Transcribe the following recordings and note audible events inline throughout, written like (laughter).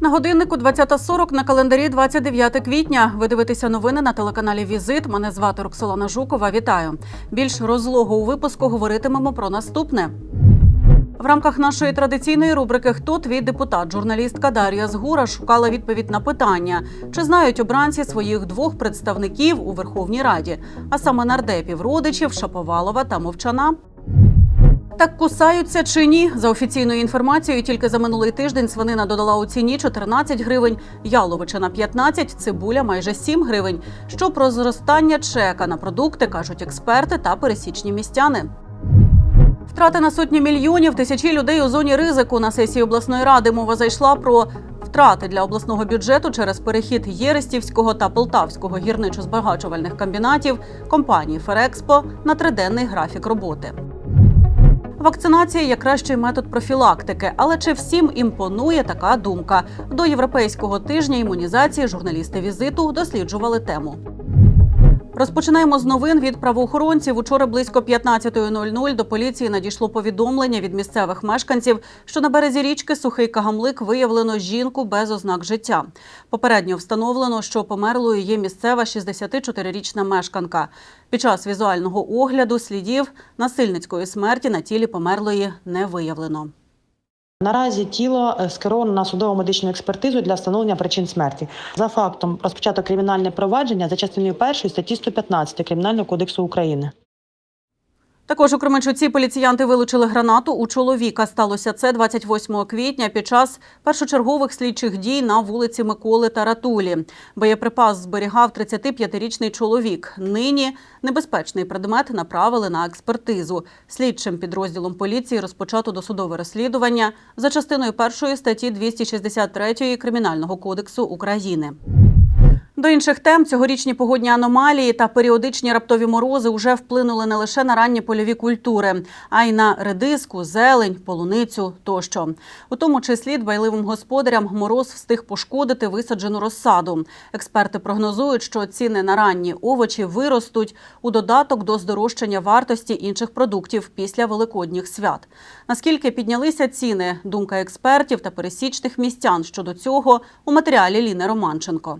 На годиннику 20.40 на календарі 29 квітня. Ви дивитеся новини на телеканалі Візит. Мене звати Роксолана Жукова. Вітаю. Більш розлого у випуску говоритимемо про наступне. В рамках нашої традиційної рубрики Хто твій депутат? Журналістка Дар'я Згура шукала відповідь на питання, чи знають обранці своїх двох представників у Верховній Раді, а саме нардепів родичів Шаповалова та Мовчана. Так кусаються чи ні? За офіційною інформацією, тільки за минулий тиждень свинина додала у ціні 14 гривень, яловичина 15, цибуля майже 7 гривень. Що про зростання чека на продукти кажуть експерти та пересічні містяни. Втрати на сотні мільйонів, тисячі людей у зоні ризику. На сесії обласної ради мова зайшла про втрати для обласного бюджету через перехід Єрестівського та Полтавського гірничо-збагачувальних комбінатів компанії Ферекспо на триденний графік роботи. Вакцинація є кращий метод профілактики, але чи всім імпонує така думка? До європейського тижня імунізації журналісти візиту досліджували тему. Розпочинаємо з новин від правоохоронців. Учора близько 15.00 до поліції надійшло повідомлення від місцевих мешканців, що на березі річки Сухий Кагамлик виявлено жінку без ознак життя. Попередньо встановлено, що померлою є місцева 64-річна мешканка. Під час візуального огляду слідів насильницької смерті на тілі померлої не виявлено. Наразі тіло е, скеровано на судово медичну експертизу для встановлення причин смерті. За фактом розпочато кримінальне провадження за частиною першої статті 115 Кримінального кодексу України. Також у Кременчуці поліціянти вилучили гранату у чоловіка. Сталося це 28 квітня під час першочергових слідчих дій на вулиці Миколи Таратулі. Боєприпас зберігав 35-річний чоловік. Нині небезпечний предмет направили на експертизу. Слідчим підрозділом поліції розпочато досудове розслідування за частиною першої статті 263 Кримінального кодексу України. До інших тем цьогорічні погодні аномалії та періодичні раптові морози вже вплинули не лише на ранні польові культури, а й на редиску, зелень, полуницю тощо. У тому числі дбайливим господарям мороз встиг пошкодити висаджену розсаду. Експерти прогнозують, що ціни на ранні овочі виростуть у додаток до здорожчання вартості інших продуктів після великодніх свят. Наскільки піднялися ціни? Думка експертів та пересічних містян щодо цього у матеріалі Ліни Романченко.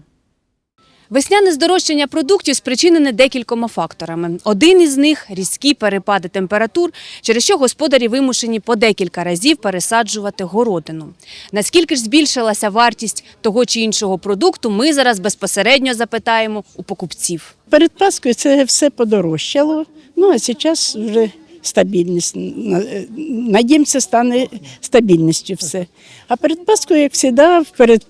Весняне здорожчання продуктів спричинене декількома факторами. Один із них різкі перепади температур, через що господарі вимушені по декілька разів пересаджувати городину. Наскільки ж збільшилася вартість того чи іншого продукту, ми зараз безпосередньо запитаємо у покупців. Перед Паскою це все подорожчало. Ну а зараз вже стабільність. Надіємося, стане стабільністю все. А перед Паскою, як завжди, перед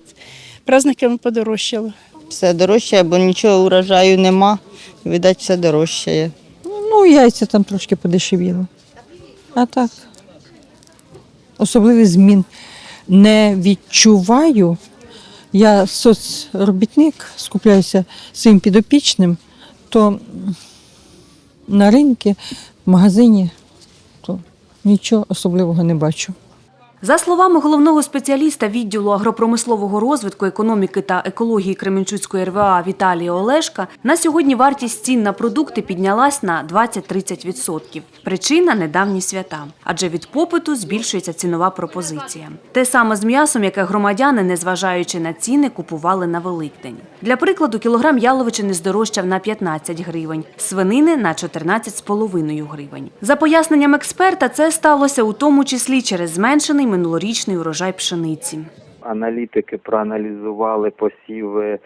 праздниками подорожчало. Все дорожчає, бо нічого урожаю нема. Видать, все дорожчає. Ну, яйця там трошки подешевіло. А так, особливих змін не відчуваю. Я соцробітник, скупляюся своїм підопічним, то на ринку, в магазині, то нічого особливого не бачу. За словами головного спеціаліста відділу агропромислового розвитку, економіки та екології Кременчуцької РВА Віталія Олешка, на сьогодні вартість цін на продукти піднялась на 20-30%. Причина недавні свята, адже від попиту збільшується цінова пропозиція. Те саме з м'ясом, яке громадяни, незважаючи на ціни, купували на Великдень. Для прикладу, кілограм яловичини здорожчав на 15 гривень, свинини на 14,5 гривень. За поясненням експерта, це сталося у тому числі через зменшений минулорічний урожай пшениці. аналітики проаналізували посіви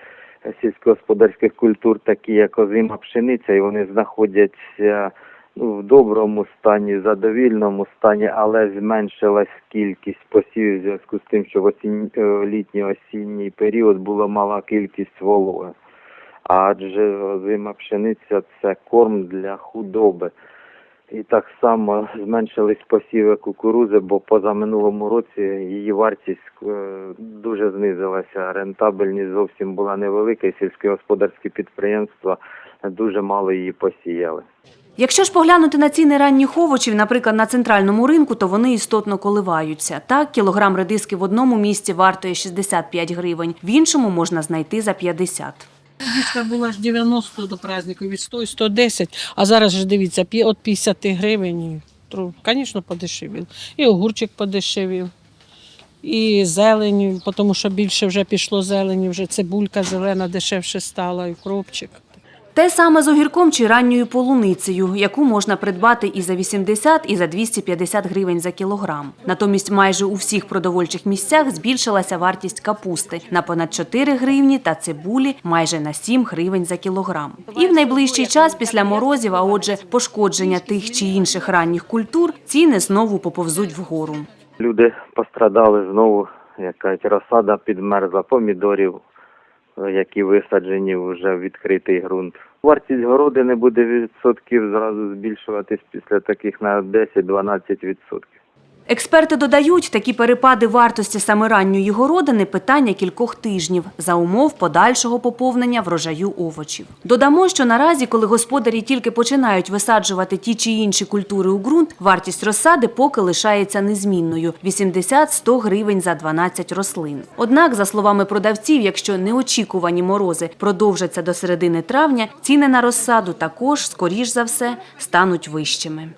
сільськогосподарських культур, такі як озима пшениця, і вони знаходяться ну, в доброму стані, задовільному стані, але зменшилась кількість посівів в зв'язку з тим, що в осінь, е, літній осінній період була мала кількість вологи. Адже озима пшениця це корм для худоби. І так само зменшились посіви кукурузи, бо позаминулому році її вартість е, дуже знизилася. Рентабельність зовсім була невелика, сільськогосподарські підприємства дуже мало її посіяли. Якщо ж поглянути на ціни ранніх овочів, наприклад, на центральному ринку, то вони істотно коливаються. Так, кілограм редиски в одному місці вартує 65 гривень, в іншому можна знайти за 50. Дітка була ж 90 до празднику, від 100 і 110, а зараз ж дивіться, від от 50 гривень. Звісно, подешевів. І огурчик подешевів, і зелень, тому що більше вже пішло зелені, вже цибулька зелена дешевше стала, і кропчик. Те саме з огірком чи ранньою полуницею, яку можна придбати і за 80, і за 250 гривень за кілограм. Натомість майже у всіх продовольчих місцях збільшилася вартість капусти на понад 4 гривні та цибулі майже на 7 гривень за кілограм. І в найближчий час після морозів, а отже, пошкодження тих чи інших ранніх культур, ціни знову поповзуть вгору. Люди пострадали знову, як кажуть, розсада підмерзла, помідорів, які висаджені вже в відкритий ґрунт. Вартість городини буде відсотків зразу збільшуватись після таких на 10-12 відсотків. Експерти додають, такі перепади вартості саме ранньої городини – питання кількох тижнів за умов подальшого поповнення врожаю овочів. Додамо, що наразі, коли господарі тільки починають висаджувати ті чи інші культури у ґрунт, вартість розсади поки лишається незмінною – 80-100 гривень за 12 рослин. Однак, за словами продавців, якщо неочікувані морози продовжаться до середини травня, ціни на розсаду також, скоріш за все, стануть вищими.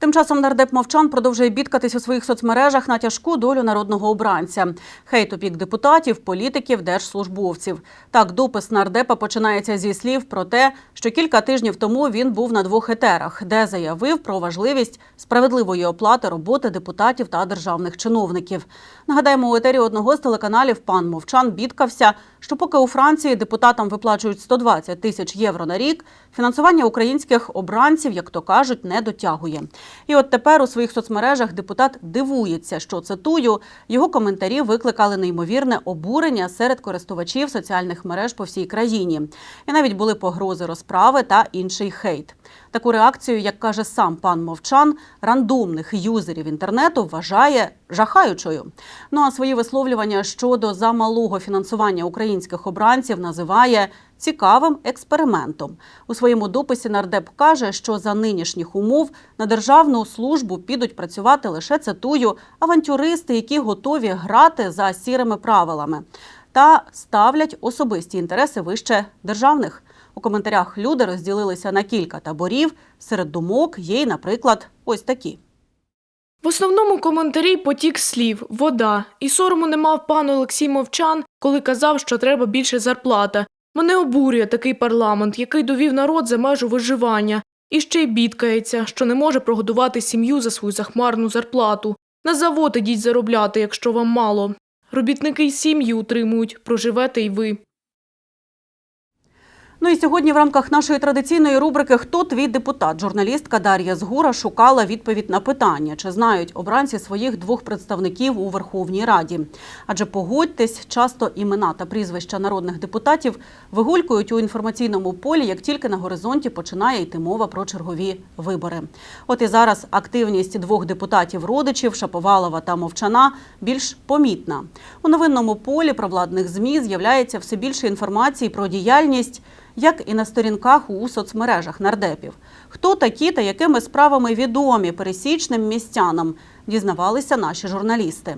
Тим часом нардеп мовчан продовжує бідкатись у своїх соцмережах на тяжку долю народного обранця. Хейт у бік депутатів, політиків, держслужбовців. Так, допис нардепа починається зі слів про те, що кілька тижнів тому він був на двох етерах, де заявив про важливість справедливої оплати роботи депутатів та державних чиновників. Нагадаємо, у етері одного з телеканалів пан Мовчан бідкався, що поки у Франції депутатам виплачують 120 тисяч євро на рік, фінансування українських обранців, як то кажуть, не дотягує. І от тепер у своїх соцмережах депутат дивується, що цитую, його коментарі викликали неймовірне обурення серед користувачів соціальних мереж по всій країні. І навіть були погрози розправи та інший хейт. Таку реакцію, як каже сам пан Мовчан, рандомних юзерів інтернету вважає жахаючою. Ну а свої висловлювання щодо замалого фінансування українських обранців називає цікавим експериментом. У своєму дописі нардеп каже, що за нинішніх умов на державну службу підуть працювати лише цитую авантюристи, які готові грати за сірими правилами та ставлять особисті інтереси вище державних. У коментарях люди розділилися на кілька таборів. Серед думок є й, наприклад, ось такі. В основному коментарі потік слів, вода. І сорому не мав пан Олексій Мовчан, коли казав, що треба більше зарплата. Мене обурює такий парламент, який довів народ за межу виживання. І ще й бідкається, що не може прогодувати сім'ю за свою захмарну зарплату. На завод ідіть заробляти, якщо вам мало. Робітники й сім'ї утримують, проживете й ви. Ну і сьогодні в рамках нашої традиційної рубрики Хто твій депутат? Журналістка Дар'я Згура шукала відповідь на питання, чи знають обранці своїх двох представників у Верховній Раді. Адже погодьтесь, часто імена та прізвища народних депутатів вигулькують у інформаційному полі, як тільки на горизонті починає йти мова про чергові вибори. От і зараз активність двох депутатів родичів Шаповалова та Мовчана більш помітна. У новинному полі провладних змі з'являється все більше інформації про діяльність як і на сторінках у соцмережах нардепів. Хто такі та якими справами відомі пересічним містянам, дізнавалися наші журналісти.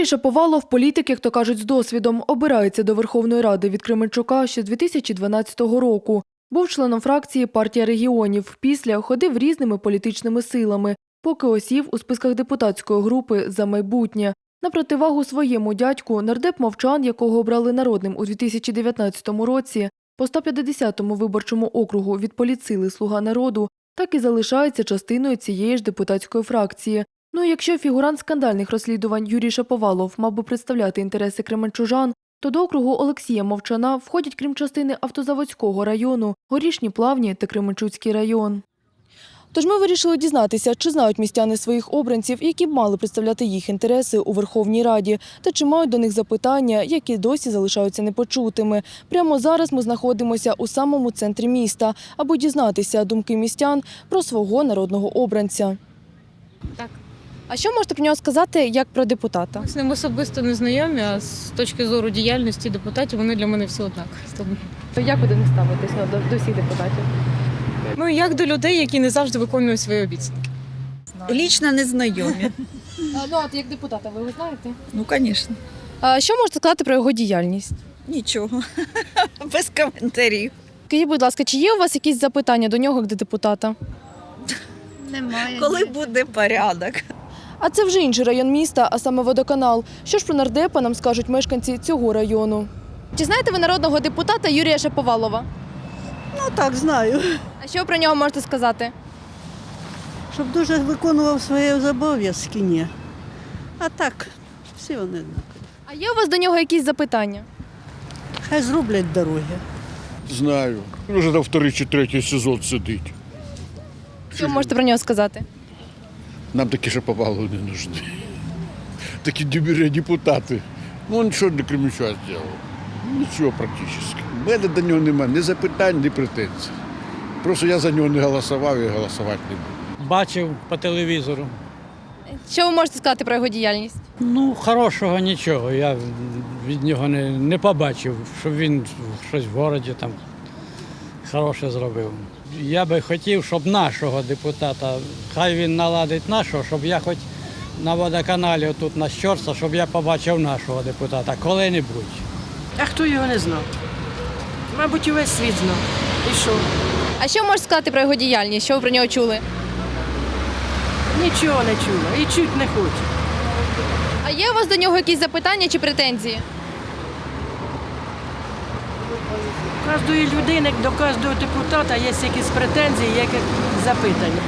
Юрій Шаповалов, політик, як то кажуть, з досвідом, обирається до Верховної Ради від Кременчука ще з 2012 року. Був членом фракції партія регіонів. Після ходив різними політичними силами, поки осів у списках депутатської групи за майбутнє. На противагу своєму дядьку нардеп Мовчан, якого обрали народним у 2019 році, по 150-му виборчому округу від поліцили Слуга народу, так і залишається частиною цієї ж депутатської фракції. Ну якщо фігурант скандальних розслідувань Юрій Шаповалов мав би представляти інтереси кременчужан, то до округу Олексія Мовчана входять крім частини автозаводського району, Горішні Плавні та Кременчуцький район. Тож ми вирішили дізнатися, чи знають містяни своїх обранців, які б мали представляти їх інтереси у Верховній Раді, та чи мають до них запитання, які досі залишаються непочутими. Прямо зараз ми знаходимося у самому центрі міста, аби дізнатися думки містян про свого народного обранця. Так. А що можете про нього сказати як про депутата? Ми з ним особисто не знайомі, а з точки зору діяльності депутатів вони для мене всі однакові. Тому- Як ви до них ставитесь ну, до, до всіх депутатів? Ну як до людей, які не завжди виконують свої обіцянки. Лічно не знайомі. (laughs) ну от як депутата, ви його знаєте? Ну, звісно. А що можете сказати про його діяльність? Нічого. (laughs) Без коментарів. Скажіть, будь ласка, чи є у вас якісь запитання до нього як до депутата? Немає. Коли буде порядок? А це вже інший район міста, а саме водоканал. Що ж про нардепа нам скажуть мешканці цього району? Чи знаєте ви народного депутата Юрія Шаповалова? Ну так, знаю. А що про нього можете сказати? Щоб дуже виконував свої обов'язки, ні. А так, всі вони однакові. А є у вас до нього якісь запитання? Хай зроблять дороги. Знаю. Він вже там вторий чи третій сезон сидить. Що ви можете про нього сказати? Нам такі ще попало не нужны. Такі депутати. Ну, він що для Кремльча зробив? Нічого практично. У мене до нього немає ні запитань, ні претензій. Просто я за нього не голосував і голосувати не буду. Бачив по телевізору. Що ви можете сказати про його діяльність? Ну, хорошого нічого. Я від нього не, не побачив, щоб він щось в городі там хороше зробив. Я би хотів, щоб нашого депутата, хай він наладить нашого, щоб я хоч на водоканалі тут на Щорса, щоб я побачив нашого депутата коли-небудь. А хто його не знав? Мабуть, увесь світ знав. І що? А що можете сказати про його діяльність? Що ви про нього чули? Нічого не чула і чуть не хочу. А є у вас до нього якісь запитання чи претензії? Кожної людини, до кожного депутата є якісь претензії, є якісь запитання.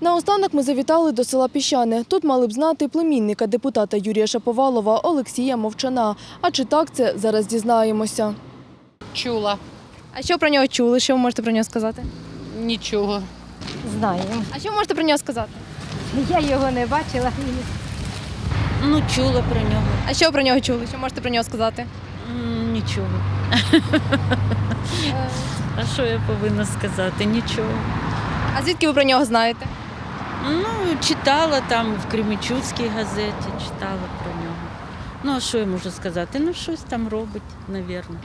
Наостанок ми завітали до села Піщане. Тут мали б знати племінника депутата Юрія Шаповалова Олексія Мовчана. А чи так це зараз дізнаємося? Чула А що про нього чули? Що ви можете про нього сказати? нічого. Знаю. А що ви можете про нього сказати? Я його не бачила. Ну, чула про нього. А що про нього чули? Що можете про нього сказати? Нічого. (laughs) А що я повинна сказати? Нічого. А звідки ви про нього знаєте? Ну, читала там в Кременчуцькій газеті, читала про нього. Ну, а що я можу сказати? Ну, щось там робить, напевно.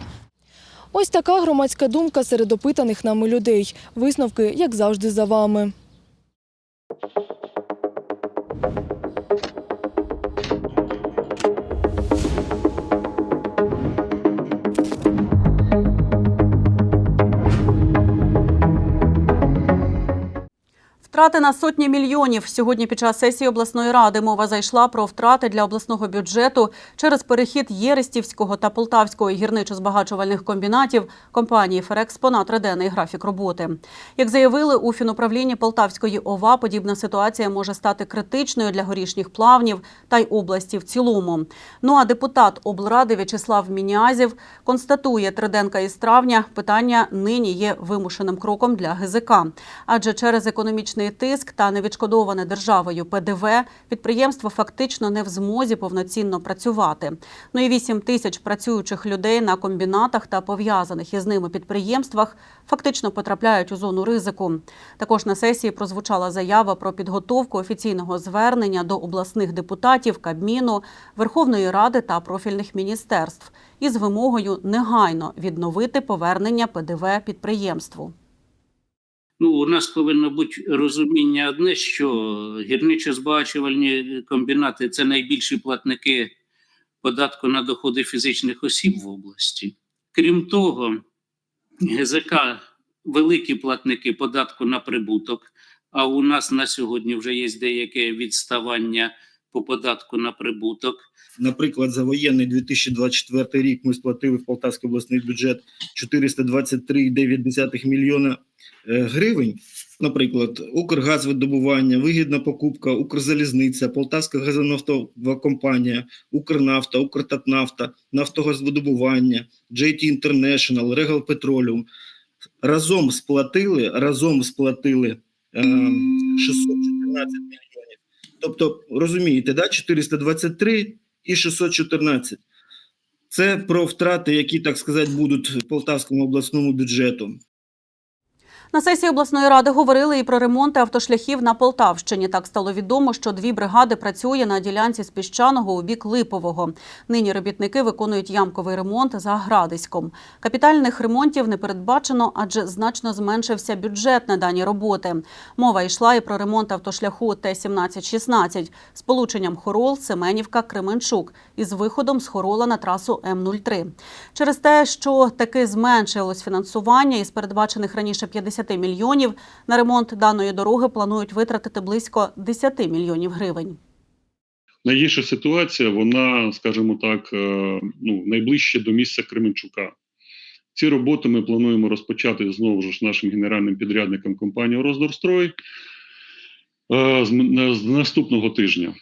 Ось така громадська думка серед опитаних нами людей. Висновки, як завжди, за вами. Втрати на сотні мільйонів. Сьогодні під час сесії обласної ради мова зайшла про втрати для обласного бюджету через перехід Єрестівського та Полтавського гірничо-збагачувальних комбінатів компанії «Ферекспо» на триденний графік роботи. Як заявили у фінуправлінні Полтавської ОВА, подібна ситуація може стати критичною для горішніх плавнів та й області в цілому. Ну а депутат облради В'ячеслав Мінязів констатує, триденка із травня питання нині є вимушеним кроком для ГЗК. Адже через економічний тиск та невідшкодоване державою ПДВ підприємство фактично не в змозі повноцінно працювати. Ну і 8 тисяч працюючих людей на комбінатах та пов'язаних із ними підприємствах фактично потрапляють у зону ризику. Також на сесії прозвучала заява про підготовку офіційного звернення до обласних депутатів, Кабміну, Верховної Ради та профільних міністерств із вимогою негайно відновити повернення ПДВ підприємству. Ну, у нас повинно бути розуміння одне, що гірничо-збагачувальні комбінати це найбільші платники податку на доходи фізичних осіб в області. Крім того, ГЗК великі платники податку на прибуток. А у нас на сьогодні вже є деяке відставання по податку на прибуток. Наприклад, за воєнний 2024 рік ми сплатили в Полтавський обласний бюджет 423,9 мільйона гривень. Наприклад, Укргазвидобування, вигідна покупка, Укрзалізниця, Полтавська газонафтова компанія, Укрнафта, Укртатнафта, Нафтогазвидобування, JT International, Regal Petroleum. разом сплатили, разом сплатили е, 614 мільйонів. Тобто, розумієте, да, 423 і 614. Це про втрати, які, так сказати, будуть Полтавському обласному бюджету. На сесії обласної ради говорили і про ремонти автошляхів на Полтавщині. Так стало відомо, що дві бригади працює на ділянці з піщаного у бік Липового. Нині робітники виконують ямковий ремонт за Градиськом. Капітальних ремонтів не передбачено, адже значно зменшився бюджет на дані роботи. Мова йшла і про ремонт автошляху Т-17-16 з полученням Хорол, Семенівка, Кременчук із виходом з Хорола на трасу М-03. Через те, що таки зменшилось фінансування із передбачених раніше 50 мільйонів, на ремонт даної дороги планують витратити близько 10 мільйонів гривень. Найгірша ситуація, вона, скажімо так, е, ну, найближче до місця Кременчука. Ці роботи ми плануємо розпочати знову ж нашим генеральним підрядником компанії Роздорстрой е, з наступного тижня.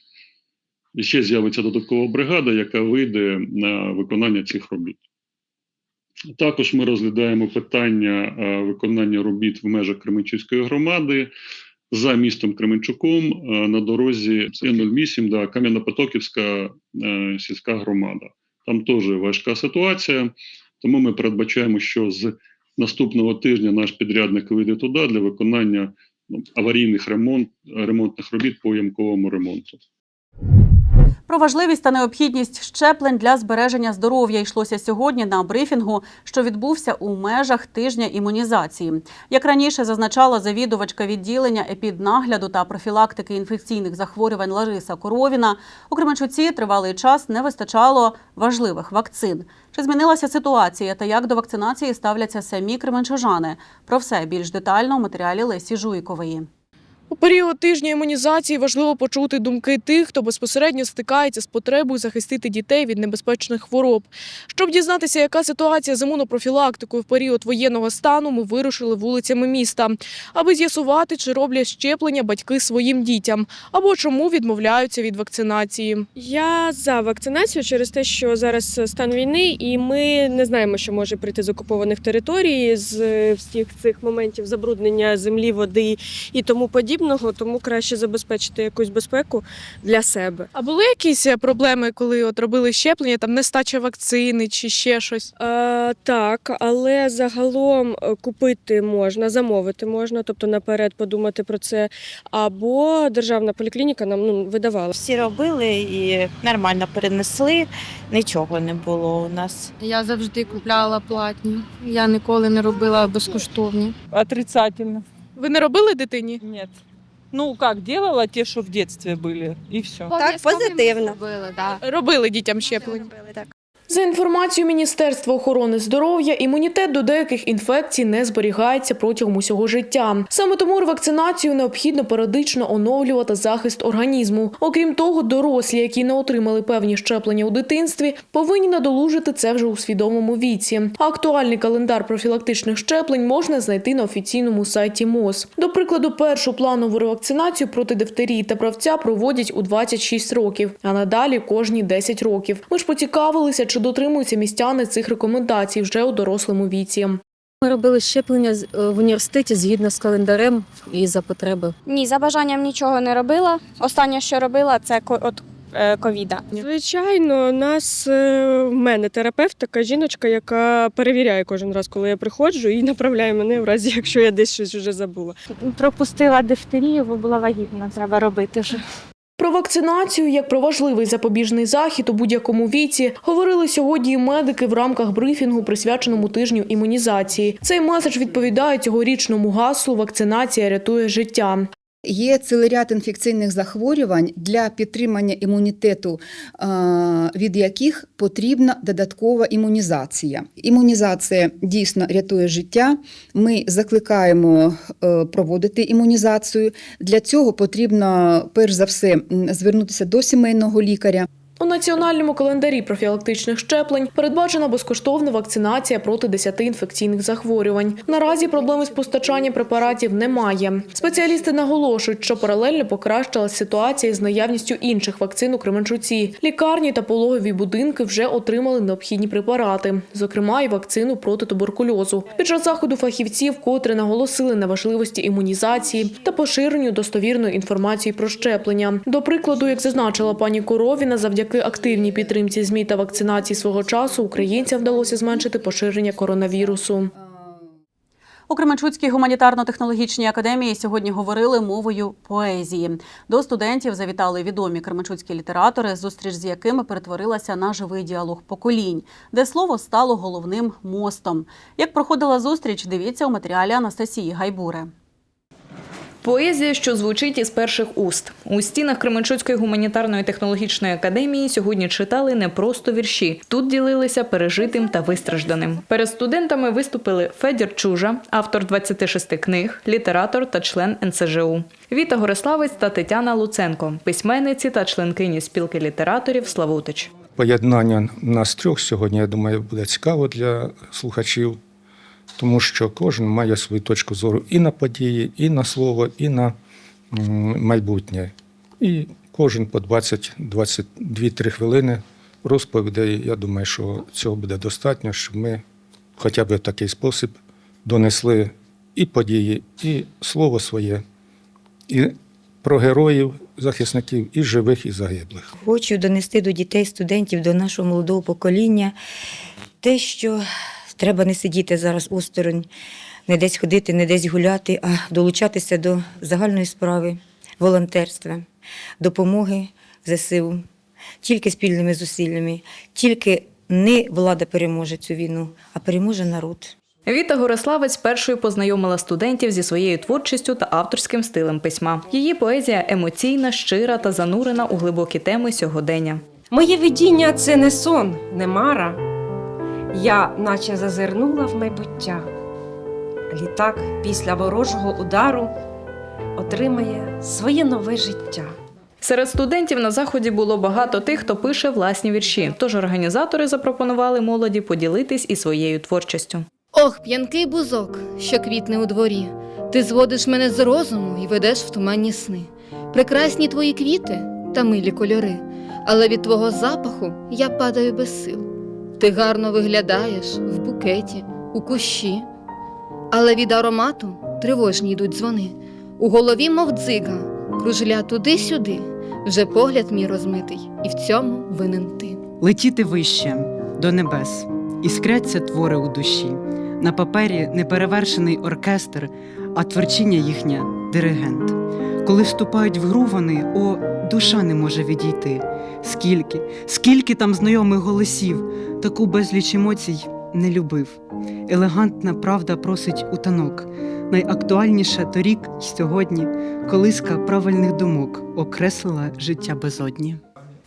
І ще з'явиться додаткова бригада, яка вийде на виконання цих робіт. Також ми розглядаємо питання е, виконання робіт в межах Кременчуцької громади за містом Кременчуком е, на дорозі Н-08, да, Кам'яно-Потоківська е, сільська громада. Там теж важка ситуація, тому ми передбачаємо, що з наступного тижня наш підрядник вийде туди для виконання ну, аварійних ремонт, ремонтних робіт по ямковому ремонту. Про важливість та необхідність щеплень для збереження здоров'я йшлося сьогодні на брифінгу, що відбувся у межах тижня імунізації. Як раніше зазначала завідувачка відділення епіднагляду та профілактики інфекційних захворювань Лариса Коровіна, у Кременчуці тривалий час не вистачало важливих вакцин. Чи змінилася ситуація та як до вакцинації ставляться самі кременчужани? Про все більш детально у матеріалі Лесі Жуйкової. У період тижня імунізації важливо почути думки тих, хто безпосередньо стикається з потребою захистити дітей від небезпечних хвороб. Щоб дізнатися, яка ситуація з імунопрофілактикою в період воєнного стану, ми вирушили вулицями міста, аби з'ясувати, чи роблять щеплення батьки своїм дітям, або чому відмовляються від вакцинації. Я за вакцинацію через те, що зараз стан війни, і ми не знаємо, що може прийти з окупованих територій, з всіх цих моментів забруднення землі, води і тому подібного. Тому краще забезпечити якусь безпеку для себе. А були якісь е, проблеми, коли от робили щеплення, там нестача вакцини чи ще щось? Е, так, але загалом е, купити можна, замовити можна, тобто наперед подумати про це. Або державна поліклініка нам ну, видавала. Всі робили і нормально перенесли. Нічого не було у нас. Я завжди купляла платні. Я ніколи не робила безкоштовні. Отрицательно. Ви не робили дитині? Нет. Ну, как, делала те, что в детстве были, и все. Так, позитивно. Робили да. Робили дітям щеплення. За інформацією Міністерства охорони здоров'я, імунітет до деяких інфекцій не зберігається протягом усього життя. Саме тому ревакцинацію необхідно періодично оновлювати захист організму. Окрім того, дорослі, які не отримали певні щеплення у дитинстві, повинні надолужити це вже у свідомому віці. Актуальний календар профілактичних щеплень можна знайти на офіційному сайті МОЗ. До прикладу, першу планову ревакцинацію проти дифтерії та правця проводять у 26 років, а надалі кожні 10 років. Ми ж поцікавилися, чи дотримуються містяни цих рекомендацій вже у дорослому віці. Ми робили щеплення з- е, в університеті згідно з календарем і за потреби. Ні, за бажанням нічого не робила. Останнє, що робила, це ко- от е, ковіда. Звичайно, нас е, в мене терапевт, така жіночка, яка перевіряє кожен раз, коли я приходжу, і направляє мене в разі, якщо я десь щось вже забула. Пропустила дифтерію, бо була вагітна, треба робити вже. Про вакцинацію як про важливий запобіжний захід у будь-якому віці говорили сьогодні медики в рамках брифінгу, присвяченому тижню імунізації. Цей меседж відповідає цьогорічному гаслу Вакцинація рятує життя. Є цілий ряд інфекційних захворювань, для підтримання імунітету е, від яких потрібна додаткова імунізація. Імунізація дійсно рятує життя. Ми закликаємо е, проводити імунізацію. Для цього потрібно перш за все звернутися до сімейного лікаря. У національному календарі профілактичних щеплень передбачена безкоштовна вакцинація проти 10 інфекційних захворювань. Наразі проблеми з постачанням препаратів немає. Спеціалісти наголошують, що паралельно покращилась ситуація з наявністю інших вакцин у Кременчуці. Лікарні та пологові будинки вже отримали необхідні препарати, зокрема і вакцину проти туберкульозу. Під час заходу фахівці вкотре наголосили на важливості імунізації та поширенню достовірної інформації про щеплення. До прикладу, як зазначила пані Коровіна, завдяки активній підтримці ЗМІ та вакцинації свого часу українцям вдалося зменшити поширення коронавірусу. У Кременчуцькій гуманітарно-технологічній академії сьогодні говорили мовою поезії. До студентів завітали відомі кременчуцькі літератори, зустріч з якими перетворилася на живий діалог поколінь, де слово стало головним мостом. Як проходила зустріч, дивіться у матеріалі Анастасії Гайбури. Поезія, що звучить із перших уст. У стінах Кременчуцької гуманітарної технологічної академії сьогодні читали не просто вірші. Тут ділилися пережитим та вистражданим. Перед студентами виступили Федір Чужа, автор 26 книг, літератор та член НСЖУ. Віта Гориславець та Тетяна Луценко, письменниці та членкині спілки літераторів Славутич. Поєднання нас трьох сьогодні, я думаю, буде цікаво для слухачів, тому що кожен має свою точку зору і на події, і на слово, і на майбутнє. І кожен по 20-22-3 хвилини розповідей. Я думаю, що цього буде достатньо, щоб ми хоча б в такий спосіб донесли і події, і слово своє, і про героїв, захисників, і живих, і загиблих. Хочу донести до дітей, студентів, до нашого молодого покоління те, що треба не сидіти зараз осторонь, не десь ходити, не десь гуляти, а долучатися до загальної справи, волонтерства, допомоги ЗСУ. Тільки спільними зусиллями, тільки не влада переможе цю війну, а переможе народ. Віта Гориславець першою познайомила студентів зі своєю творчістю та авторським стилем письма. Її поезія емоційна, щира та занурена у глибокі теми сьогодення. Моє видіння це не сон, не мара. Я наче зазирнула в майбуття. Літак після ворожого удару отримає своє нове життя. Серед студентів на заході було багато тих, хто пише власні вірші. Тож організатори запропонували молоді поділитись і своєю творчістю. Ох, п'янкий бузок, що квітне у дворі. Ти зводиш мене з розуму і ведеш в туманні сни. Прекрасні твої квіти та милі кольори, але від твого запаху я падаю без сил. Ти гарно виглядаєш в букеті, у кущі, але від аромату тривожні йдуть дзвони. У голові, мов дзига, кружля туди-сюди, вже погляд мій розмитий, і в цьому винен ти. летіти вище до небес, іскряться твори у душі. На папері неперевершений оркестр, а творчіння їхнє диригент. Коли вступають в гру вони, о, душа не може відійти. Скільки, скільки там знайомих голосів, таку безліч емоцій не любив. Елегантна правда просить у танок. Найактуальніше торік й сьогодні колиска правильних думок окреслила життя безодні.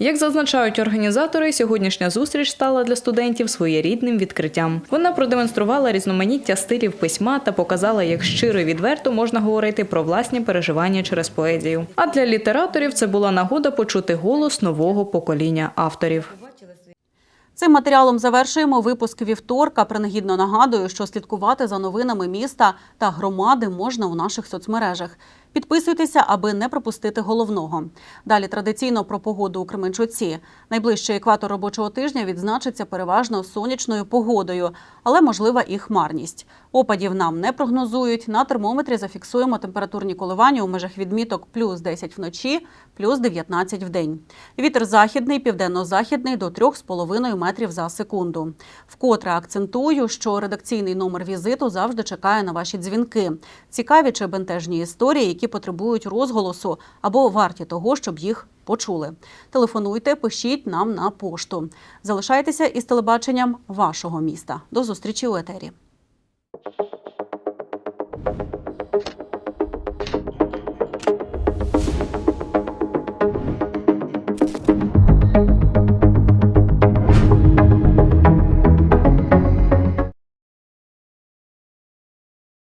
Як зазначають організатори, сьогоднішня зустріч стала для студентів своєрідним відкриттям. Вона продемонструвала різноманіття стилів письма та показала, як щиро і відверто можна говорити про власні переживання через поезію. А для літераторів це була нагода почути голос нового покоління авторів. Цим матеріалом завершуємо випуск вівторка. Принагідно нагадую, що слідкувати за новинами міста та громади можна у наших соцмережах. Підписуйтеся, аби не пропустити головного. Далі традиційно про погоду у Кременчуці. Найближчий екватор робочого тижня відзначиться переважно сонячною погодою, але можлива і хмарність. Опадів нам не прогнозують. На термометрі зафіксуємо температурні коливання у межах відміток плюс 10 вночі, плюс 19 в день. Вітер західний, південно-західний до 3,5 метрів за секунду. Вкотре акцентую, що редакційний номер візиту завжди чекає на ваші дзвінки. Цікаві чи бентежні історії, які потребують розголосу або варті того, щоб їх почули. Телефонуйте, пишіть нам на пошту. Залишайтеся із телебаченням вашого міста. До зустрічі у етері.